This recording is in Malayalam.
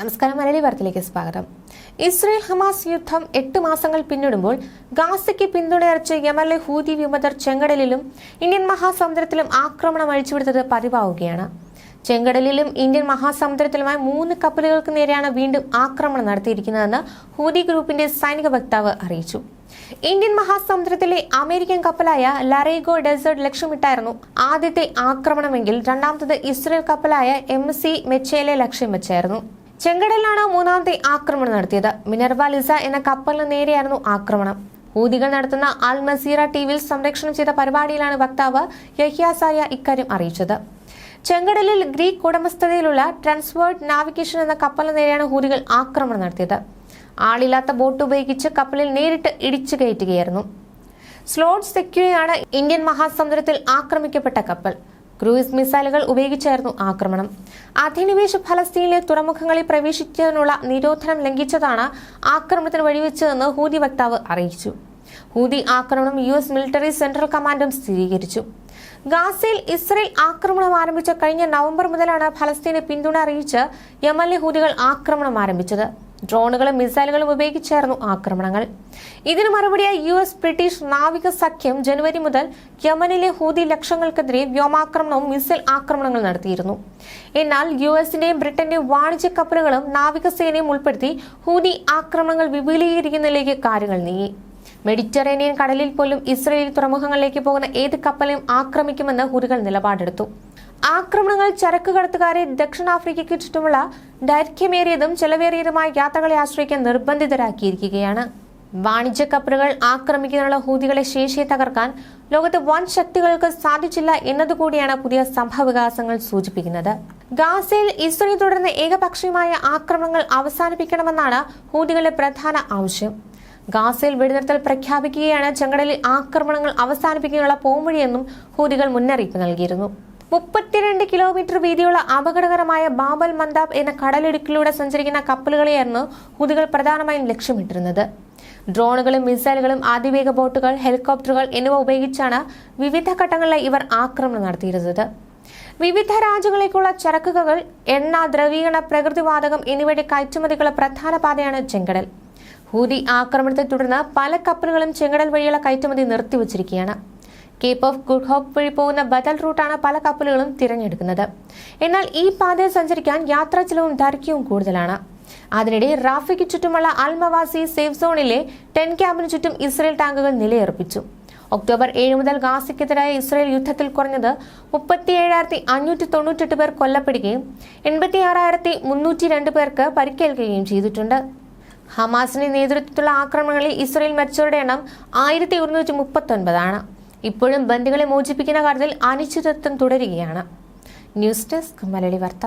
നമസ്കാരം മലയാളി വാർത്തയിലേക്ക് സ്വാഗതം. ഇസ്രയേൽ ഹമാസ് യുദ്ധം എട്ട് മാസങ്ങൾ പിന്നിടുമ്പോൾ ഗാസയ്ക്ക് പിന്തുണയർച്ച് യമനിലെ ഹൂതി വിമതർ ചെങ്കടലിലും ഇന്ത്യൻ മഹാസമുദ്രത്തിലും ആക്രമണം അഴിച്ചുവിടുത്തത് പതിവാവുകയാണ്. ചെങ്കടലിലും ഇന്ത്യൻ മഹാസമുദ്രത്തിലുമായി മൂന്ന് കപ്പലുകൾക്ക് നേരെയാണ് വീണ്ടും ആക്രമണം നടത്തിയിരിക്കുന്നതെന്ന് ഹൂതി ഗ്രൂപ്പിന്റെ സൈനിക വക്താവ് അറിയിച്ചു. ഇന്ത്യൻ മഹാസമുദ്രത്തിലെ അമേരിക്കൻ കപ്പലായ ലറേഗോ ഡെസേർട്ട് ലക്ഷ്യമിട്ടായിരുന്നു ആദ്യത്തെ ആക്രമണമെങ്കിൽ രണ്ടാമത്തത് ഇസ്രയേൽ കപ്പലായ എം സി മെച്ചേലെ ലക്ഷ്യം വെച്ചായിരുന്നു. ചെങ്കടലിലാണ് മൂന്നാമത്തെ ആക്രമണം നടത്തിയത്. മിനർവ ലിസ എന്ന കപ്പലിന് നേരെയായിരുന്നു ആക്രമണം. ഹൂതികൾ നടത്തുന്ന അൽ മസീറ ടിവിൽ സംരക്ഷണം ചെയ്ത പരിപാടിയിലാണ് വക്താവ് യഹ്യാസായ ഇക്കാര്യം അറിയിച്ചത്. ചെങ്കടലിൽ ഗ്രീക്ക് ഉടമസ്ഥതയിലുള്ള ട്രാൻസ്വേർഡ് നാവിഗേഷൻ എന്ന കപ്പലിന് നേരെയാണ് ഹൂതികൾ ആക്രമണം നടത്തിയത്. ആളില്ലാത്ത ബോട്ട് ഉപയോഗിച്ച് കപ്പലിൽ നേരിട്ട് ഇടിച്ചു കയറ്റുകയായിരുന്നു. സ്ലോട്ട് സെക്യൂയാണ് ഇന്ത്യൻ മഹാസമുദ്രത്തിൽ ആക്രമിക്കപ്പെട്ട കപ്പൽ. ക്രൂയിസ് മിസൈലുകൾ ഉപയോഗിച്ചായിരുന്നു ആക്രമണം. അധിനിവേശ ഫലസ്തീനിലെ തുറമുഖങ്ങളിൽ പ്രവേശിക്കുന്നതിനുള്ള നിരോധനം ലംഘിച്ചതാണ് ആക്രമണത്തിന് വഴിവെച്ചതെന്ന് ഹൂതി വക്താവ് അറിയിച്ചു. ഹൂതി ആക്രമണം യു എസ് മിലിറ്ററി സെൻട്രൽ കമാൻഡും സ്ഥിരീകരിച്ചു. ഗാസയിൽ ഇസ്രയേൽ ആക്രമണം ആരംഭിച്ച കഴിഞ്ഞ നവംബർ മുതലാണ് ഫലസ്തീനെ പിന്തുണ അറിയിച്ച് യമനിലെ ഹൂതികൾ ആക്രമണം ആരംഭിച്ചത്. ഡ്രോണുകളും മിസൈലുകളും ഉപയോഗിച്ചായിരുന്നു ആക്രമണങ്ങൾ. ഇതിനു മറുപടിയായി യു എസ് ബ്രിട്ടീഷ് നാവിക സഖ്യം ജനുവരി മുതൽ യമനിലെ ഹൂതി ലക്ഷ്യങ്ങൾക്കെതിരെ വ്യോമാക്രമണവും മിസൈൽ ആക്രമണങ്ങൾ നടത്തിയിരുന്നു. എന്നാൽ യു എസിന്റെയും ബ്രിട്ടന്റെയും വാണിജ്യ കപ്പലുകളും നാവികസേനയും ഉൾപ്പെടുത്തി ഹൂതി ആക്രമണങ്ങൾ വിപുലീകരിക്കുന്നതിലേക്ക് കാര്യങ്ങൾ നീങ്ങി. മെഡിറ്ററേനിയൻ കടലിൽ പോലും ഇസ്രയേൽ തുറമുഖങ്ങളിലേക്ക് പോകുന്ന ഏത് കപ്പലും ആക്രമിക്കുമെന്ന് ഹുരികൾ നിലപാടെടുത്തു. ആക്രമണങ്ങൾ ചരക്ക് കടത്തുകാരെ ദക്ഷിണാഫ്രിക്കയ്ക്ക് ചുറ്റുമുള്ള ദൈർഘ്യമേറിയതും ചെലവേറിയതുമായ യാത്രകളെ ആശ്രയിക്കാൻ നിർബന്ധിതരാക്കിയിരിക്കുകയാണ്. വാണിജ്യ കപ്പലുകൾ ആക്രമിക്കുന്നതിനുള്ള ഹൂതികളെ ശേഷിയെ തകർക്കാൻ ലോകത്ത് വൻ ശക്തികൾക്ക് സാധിച്ചില്ല എന്നതുകൂടിയാണ് പുതിയ സംഭവവികാസങ്ങൾ സൂചിപ്പിക്കുന്നത്. ഗാസയിൽ ഇസ്രയേൽ തുടർന്ന് ഏകപക്ഷീയമായ ആക്രമണങ്ങൾ അവസാനിപ്പിക്കണമെന്നാണ് ഹൂതികളുടെ പ്രധാന ആവശ്യം. ഗാസയിൽ വെടിനിർത്തൽ പ്രഖ്യാപിക്കുകയാണ്. ചെങ്കടലിൽ ആക്രമണങ്ങൾ അവസാനിപ്പിക്കാനുള്ള പോംവഴിയെന്നും ഹൂതികൾ മുന്നറിയിപ്പ് നൽകിയിരുന്നു. മുപ്പത്തിരണ്ട് കിലോമീറ്റർ വീതിയുള്ള അപകടകരമായ ബാബൽ മന്ദാബ് എന്ന കടലിടുക്കിലൂടെ സഞ്ചരിക്കുന്ന കപ്പലുകളെയായിരുന്നു ഹൂതികൾ പ്രധാനമായും ലക്ഷ്യമിട്ടിരുന്നത്. ഡ്രോണുകളും മിസൈലുകളും അതിവേഗ ബോട്ടുകൾ ഹെലികോപ്റ്ററുകൾ എന്നിവ ഉപയോഗിച്ചാണ് വിവിധ ഘട്ടങ്ങളിലെ ഇവർ ആക്രമണം നടത്തിയിരുന്നത്. വിവിധ രാജ്യങ്ങളിലേക്കുള്ള ചരക്കുകൾ എണ്ണ ദ്രവീകരണ പ്രകൃതിവാതകം എന്നിവയുടെ കയറ്റുമതിക്കുള്ള പ്രധാന പാതയാണ് ചെങ്കടൽ. ഹൂതി ആക്രമണത്തെ തുടർന്ന് പല കപ്പലുകളും ചെങ്കടൽ വഴിയുള്ള കയറ്റുമതി നിർത്തിവച്ചിരിക്കുകയാണ്. കേപ്പ് ഓഫ് ഗുഡ് ഹോപ്പ് വഴി പോകുന്ന ബദൽ റൂട്ടാണ് പല കപ്പലുകളും തിരഞ്ഞെടുക്കുന്നത്. എന്നാൽ ഈ പാതയിൽ സഞ്ചരിക്കാൻ യാത്രാ ചെലവും ദൈർഘ്യവും കൂടുതലാണ്. അതിനിടെ റാഫിക്ക് ചുറ്റുമുള്ള അൽമവാസി സേഫ് സോണിലെ ടെൻ ക്യാമ്പിന് ചുറ്റും ഇസ്രയേൽ ടാങ്കുകൾ നിലയുറപ്പിച്ചു. ഒക്ടോബർ ഏഴ് മുതൽ ഗാസയ്ക്കെതിരായ ഇസ്രയേൽ യുദ്ധത്തിൽ കുറഞ്ഞത് മുപ്പത്തിയേഴായിരത്തി അഞ്ഞൂറ്റി തൊണ്ണൂറ്റെട്ട് പേർ കൊല്ലപ്പെടുകയും എൺപത്തി ആറായിരത്തി മുന്നൂറ്റി രണ്ട് പേർക്ക് പരിക്കേൽക്കുകയും ചെയ്തിട്ടുണ്ട്. ഹമാസിന്റെ നേതൃത്വത്തിലുള്ള ആക്രമണങ്ങളിൽ ഇസ്രയേൽ മരിച്ചവരുടെ എണ്ണം ആയിരത്തി ഒരുന്നൂറ്റി മുപ്പത്തി ഒൻപതാണ് ഇപ്പോഴും ബന്ദികളെ മോചിപ്പിക്കുന്ന കാര്യത്തിൽ അനിശ്ചിതത്വം തുടരുകയാണ്. ന്യൂസ് ഡെസ്ക് മലയാളി വാർത്ത.